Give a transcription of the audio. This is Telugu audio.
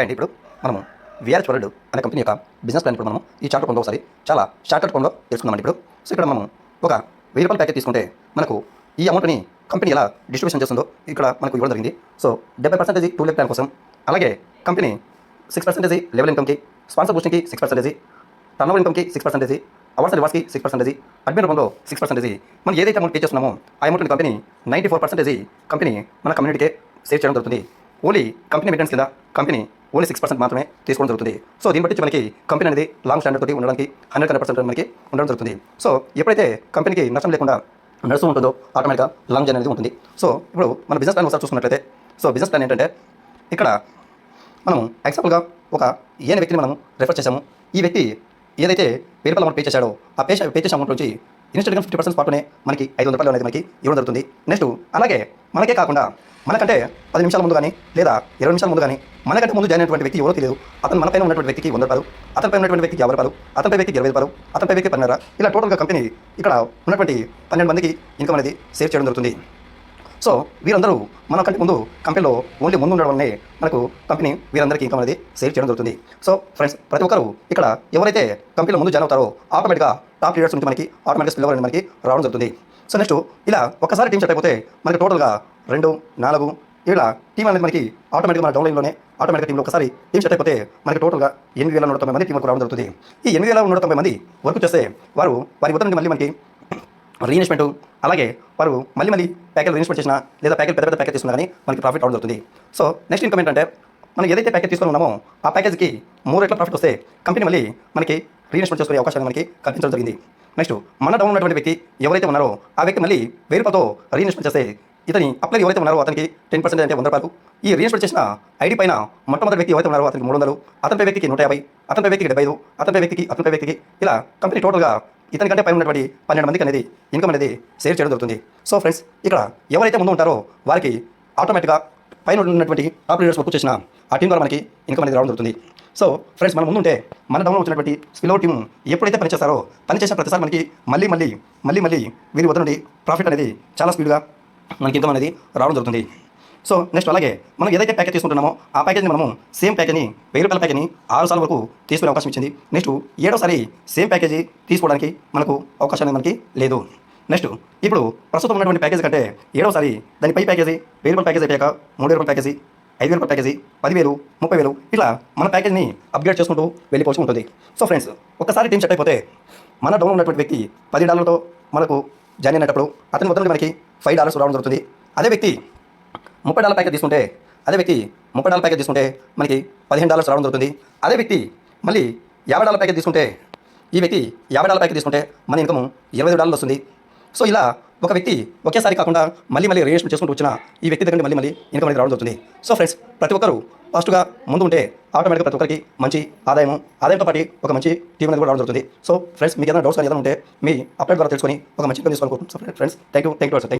అండ్ ఇప్పుడు మనము విఆర్ వరల్డ్ అనే కంపెనీ యొక్క బిజినెస్ ప్లాన్ ఇప్పుడు మనం ఈ చార్ట్ రూపంలో ఒకసారి చాలా షార్ట్కట్ రూపంలో తెలుసుకుందామండి ఇప్పుడు. సో ఇక్కడ మనం ఒక వెయ్యి రూపాయల ప్యాకెట్ తీసుకుంటే మనకు ఈ అమౌంట్ని కంపెనీ ఎలా డిస్ట్రిబ్యూషన్ చేస్తుందో ఇక్కడ మనకు ఇవ్వడం జరిగింది. సో డెబ్బై పర్సెంటేజ్ టూ లెక్ ప్లాన్ కోసం అలాగే కంపెనీ సిక్స్ పర్సెంటేజ్ లెవెల్ ఇన్కమ్కి స్పాన్సర్ బూస్టింగ్కి సిక్స్ పర్సెంటేజ్ టర్న్ ఓవర్ ఇన్కమ్కి సిక్స్ పర్సెంటేజ్ అవర్స్ రివార్స్కి సిక్స్ పర్సెంటేజ్ అడ్మిన్ రూపంలో సిక్స్ పర్సెంటేజ్ మనం ఏదైతే అమౌంట్ పే చేస్తున్నామో ఆ అమౌంట్ని company ninety four percentage company మన కమ్యూనిటీకే సేవ్ చేయడం జరుగుతుంది. ఓన్లీ కంపెనీ మెయింటెన్స్ కింద కంపెనీ ఓన్లీ సిక్స్ పర్సెంట్ మాత్రమే తీసుకోవడం జరుగుతుంది. సో దీన్ని బట్టి మనకి కంపెనీ అనేది లాంగ్ స్టాండర్డ్ తోటి ఉండడానికి హండ్రెడ్ హండ్రెడ్ పర్సెంట్ మనకి ఉండడం జరుగుతుంది. సో ఎప్పుడైతే కంపెనీకి నష్టం లేకుండా నడుస్తూ ఉంటుందో ఆటోమేటిక్గా లాంగ్ జర్నీ అనేది ఉంటుంది. సో ఇప్పుడు మన బిజినెస్ ప్లాన్ ఒకసారి చూసుకున్నట్లయితే సో బిజినెస్ ప్లాన్ ఏంటంటే ఇక్కడ మనం ఎగ్జాంపుల్గా ఒక ఏని వ్యక్తిని మనం రెఫర్ చేసాము ఈ వ్యక్తి ఏదైతే పేరు అమౌంట్ పే చేశాడో ఆ పే పే చేసే అమౌంట్ నుంచి ఇన్స్టెంట్గా ఫిఫ్టీ పర్సెంట్ స్పాట్లోనే మనకి ఐదు వందల రూపాయలు అనేది మనకి ఇవ్వడం జరుగుతుంది. నెక్స్ట్ అలాగే మనకే కాకుండా మనకంటే పది నిమిషాల ముందు కానీ లేదా ఇరవై నిమిషాల ముందు కానీ మనకంటే ముందు జాయిన్ అయినటువంటి వ్యక్తి ఎవరో తెలియదు. అతను మనపైన ఉన్నటువంటి వ్యక్తికి వంద రూపాయలు అతనిపై ఉన్నటువంటి వ్యక్తికి యాభై రూపాయలు అతనిపై వ్యక్తికి ఇరవై రూపాయలు అతనిపై వ్యక్తి పన్నెండు ఇలా టోటల్గా కంపెనీ ఇక్కడ ఉన్నటువంటి పన్నెండు మందికి ఇన్కమ్ అనేది సేవ్ చేయడం జరుగుతుంది. సో వీరందరూ మన కంటే ముందు కంపెనీలో ఓన్లీ ముందు ఉండడం వల్లనే మనకు కంపెనీ వీరందరికీ ఇన్కమ్ అనేది సేవ్ చేయడం జరుగుతుంది. సో ఫ్రెండ్స్ ప్రతి ఒక్కరు ఇక్కడ ఎవరైతే కంపెనీలో ముందు జాయిన్ అవుతారో ఆటోమేటిక్గా టాప్ లీడర్స్ నుంచి మనకి ఆటోమేటిక్ స్పిల్ అనేది మనకి రావడం జరుగుతుంది. సో నెక్స్ట్ ఇలా ఒకసారి టీం సెట్ అయిపోతే మనకి టోటల్గా రెండు నాలుగు ఇలా టీం అనేది మనకి ఆటోమేటిక్గా మన డౌన్లైన్లోనే ఆటోమేటిక్ టీంలో ఒకసారి టీం సెట్ అయిపోతే మనకి టోటల్గా ఎనిమిది వేల నూట తొంభై మంది టీం వరకు రావడం జరుగుతుంది. ఈ ఎనిమిది వేల నూట తొంభై మంది వర్క్ చేస్తే వారు వారి ఉత్తరం మళ్ళీ మనకి రీఇన్వెస్ట్మెంట్ అలాగే వారు మళ్ళీ మళ్ళీ ప్యాకేజ్ రీఇన్వెస్ట్మెంట్ చేసినా లేదా ప్యాకేజ్ పెద్ద పెద్ద ప్యాకెట్ తీసుకున్నా కానీ మనకి ప్రాఫిట్ రావడం జరుగుతుంది. సో నెక్స్ట్ ఇన్కమ్ ఏంటంటే మనం ఏదైతే ప్యాకేజ్ తీసుకొని ఉన్నామో ఆ ప్యాకేజ్కి మూడు రెట్ల ప్రాఫిట్ వస్తే కంపెనీ మళ్ళీ మనకి రీఇన్వెస్ట్మెంట్ చేసుకునే అవకాశాన్ని మనకి కల్పించడం జరిగింది. నెక్స్ట్ మన డౌన్ ఉన్నటువంటి వ్యక్తి ఎవరైతే ఉన్నారో ఆ వ్యక్తి మళ్ళీ వెయ్యి రూపాయలతో రీఇన్వెస్ట్మెంట్ చేస్తే ఇతని అప్లై ఎవరైతే ఉన్నారో అతనికి టెన్ పర్సెంట్ అంటే వంద రూపాయలు ఈ రీఇన్వెస్ట్మెంట్ చేసిన ఐడి పైన మొట్టమొదటి వ్యక్తి ఎవరైతే ఉన్నారో అతనికి మూడు వందలు అతనిపై వ్యక్తికి నూట యాభై అతనిపై వ్యక్తికి డెబ్బై ఐదు అతనిపై వ్యక్తికి అతనిపై వ్యక్తికి ఇలా కంపెనీ టోటల్గా ఇతని కంటే పైన ఉన్నటువంటి పన్నెండు మందికి అనేది ఇన్కమ్ అనేది సేవ్ చేయడం జరుగుతుంది. సో ఫ్రెండ్స్ ఇక్కడ ఎవరైతే ముందు ఉంటారో వారికి ఆటోమేటిక్గా పైన ఉన్నటువంటి టాప్ లీడర్స్ వర్క్ చేసిన ఆ టీం ద్వారా మనకి ఇన్కమ్ అనేది రావడం జరుగుతుంది. సో ఫ్రెండ్స్ మనం ముందుంటే మన డౌన్లో వచ్చినటువంటి స్పిల్ టీం ఎప్పుడైతే పనిచేస్తారో పని చేసిన ప్రతిసారి మనకి మళ్ళీ మళ్ళీ మళ్ళీ మళ్ళీ వీరి వద్ద నుండి ప్రాఫిట్ అనేది చాలా స్పీడ్గా మనకి ఇన్కమ్ అనేది రావడం జరుగుతుంది. సో నెక్స్ట్ అలాగే మనం ఏదైతే ప్యాకేజ్ తీసుకుంటున్నామో ఆ ప్యాకేజ్ని మనము సేమ్ ప్యాకేజ్ని వెయ్యి రూపాయల ప్యాకేజ్ని ఆరు సార్లు వరకు తీసుకునే అవకాశం ఇచ్చింది. నెక్స్ట్ ఏడోసారి సేమ్ ప్యాకేజీ తీసుకోవడానికి మనకు అవకాశం అనేది మనకి లేదు. నెక్స్ట్ ఇప్పుడు ప్రస్తుతం ఉన్నటువంటి ప్యాకేజ్ కంటే ఏడోసారి దాని పై ప్యాకేజీ వెయ్యి రూపాయల ప్యాకేజ్ అయిపోయాక మూడు రూపాయల ప్యాకేజీ ఐదు వేల ప్యాకేజీ పదివేలు ముప్పై వేలు ఇట్లా మన ప్యాకేజ్ని అప్గ్రేడ్ చేసుకుంటూ వెళ్ళిపోవాల్సి ఉంటుంది. సో ఫ్రెండ్స్ ఒకసారి టీం సెట్ అయిపోతే మన డౌన్ ఉన్నటువంటి వ్యక్తి పది డాలర్లతో మనకు జాయిన్ అయినప్పుడు అతని మొత్తం మనకి ఫైవ్ డాలర్స్ రావడం జరుగుతుంది. అదే వ్యక్తి ముప్పై డాలర్ ప్యాకెట్ తీసుకుంటే అదే వ్యక్తి ముప్పై డాలర్ ప్యాకెట్ తీసుకుంటే మనకి పదిహేను డాలర్స్ రావడం జరుగుతుంది అదే వ్యక్తి మళ్ళీ యాభై డాలర్ ప్యాకెట్ తీసుకుంటే ఈ వ్యక్తి యాభై డాలర్ ప్యాకెట్ తీసుకుంటే మన ఇన్కమ్ ఇరవై ఐదు డాలర్లు వస్తుంది. సో ఇలా ఒక వ్యక్తి ఒకేసారి కాకుండా మళ్ళీ మళ్ళీ రిజిస్టర్ చేసుకుంటూ వచ్చిన ఈ వ్యక్తి దగ్గర మళ్ళీ మళ్ళీ ఇన్కమ్ అనేది రావడం జరుగుతుంది సో ఫ్రెండ్స్ ప్రతి ఒక్కరు ఫస్ట్గా ముందు ఉంటే ఆటోమేటిక్గా ప్రతి ఒక్కరికి మంచి ఆదాయం ఆదాయంతో పాటు ఒక మంచి టీం అనేది కూడా రావడం జరుగుతుంది సో ఫ్రెండ్స్ మీకు ఏదైనా డౌట్స్ కానీ ఏదైనా ఉంటే మీ అప్డేట్ ద్వారా తెలుసుకొని ఒక మంచి income తీసుకోవాలనుకుంటున్నాం friends thank you thank you sir